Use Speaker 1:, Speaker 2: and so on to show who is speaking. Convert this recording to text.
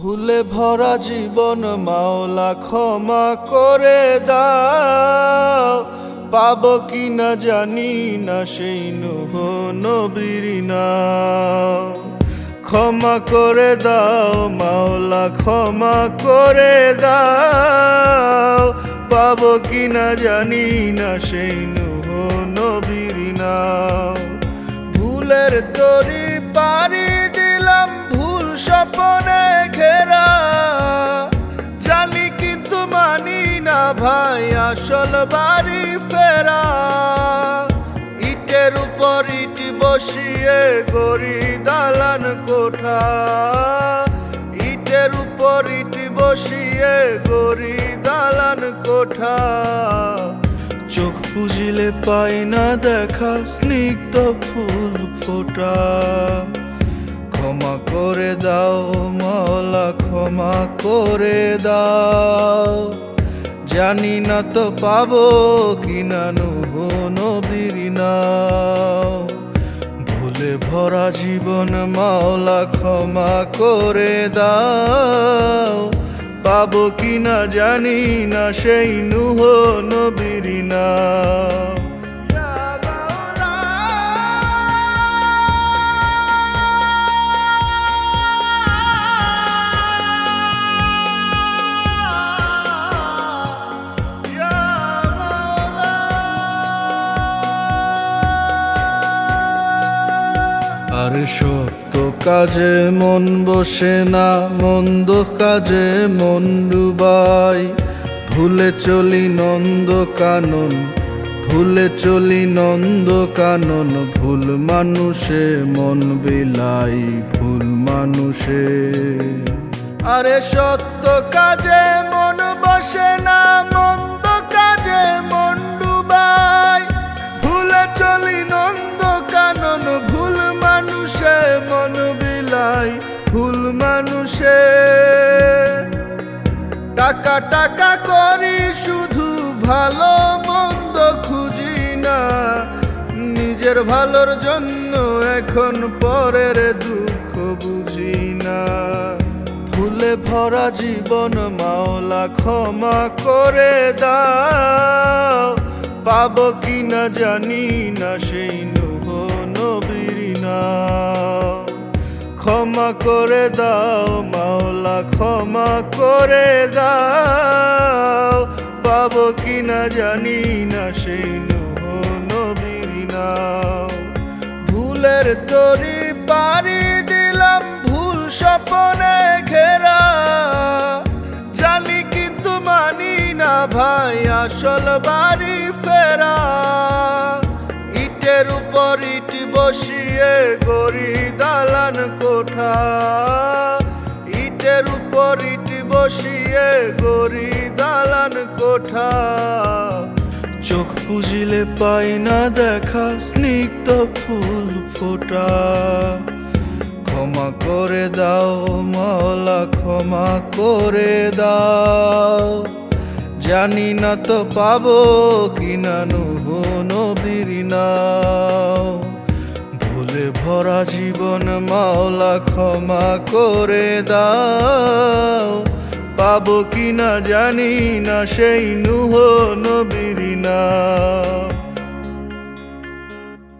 Speaker 1: ভুলে ভরা জীবন মাওলা ক্ষমা করে দাও। পাব কি না জানি না সেই নুহ নবীর ক্ষমা করে দাও, মাওলা ক্ষমা করে দাও। পাব কি না জানি না সেই নুহ নবীর ভুলের তরি পারি বাড়ি ফেরা, ইটের উপর ইট বসিয়ে গড়ি দালান কোঠা। ইটের উপর ইট বসিয়ে গড়ি দালান কোঠা। চোখ বুঝিলে পাই না দেখা, স্নিগ্ধ ফুল ফোটা। ক্ষমা করে দাও মাওলা ক্ষমা করে দাও। জানি না তো পাবো কিনা না নবীর ভুলে ভরা জীবন মাওলা ক্ষমা করে দাও। পাবো কিনা জানি না সেই নুহ নবীর আর সত্য কাজে মন বসে না, মন্দ কাজে মন ডুবাই। ভুলে চলি নন্দ কানন, ভুলে চলি নন্দ কানন, ভুল মানুষে মন বিলাই ভুল মানুষে। আরে সত্য কাজে মন বসে না, মন্দ মানুষে। টাকা টাকা করি শুধু ভালো মন্দ খুঁজি না। নিজের ভালোর জন্য এখন পরের দুঃখ বুঝি না। ফুলে ভরা জীবন মাওলা ক্ষমা করে দাও। পাব কি না জানি না, সেই নবীর নাম। ক্ষমা করে দাও, মাওলা, ক্ষমা করে দাও। পাব কি না জানি না, সেই নবীর ভুলের তরি পারি দিলাম, ভুল স্বপনে ঘেরা। জানি কিন্তু মানি না ভাই, আসল বাড়ি ফেরা। ইটের উপর ইট বসিয়ে গড়ি দালান কোঠা। ইটের উপর ইট বসিয়ে গড়ি দালান কোঠা। চোখ বুঝিলে পাই না দেখা, স্নিগ্ধ ফুল ফোটা। ক্ষমা করে দাও, মাওলা, ক্ষমা করে দাও। জানি না তো পাবো কিনা নুহ নবীর ভুলে ভরা জীবন মাওলা ক্ষমা করে দাও। পাবো কিনা জানি না সেই নুহ নবীর নাও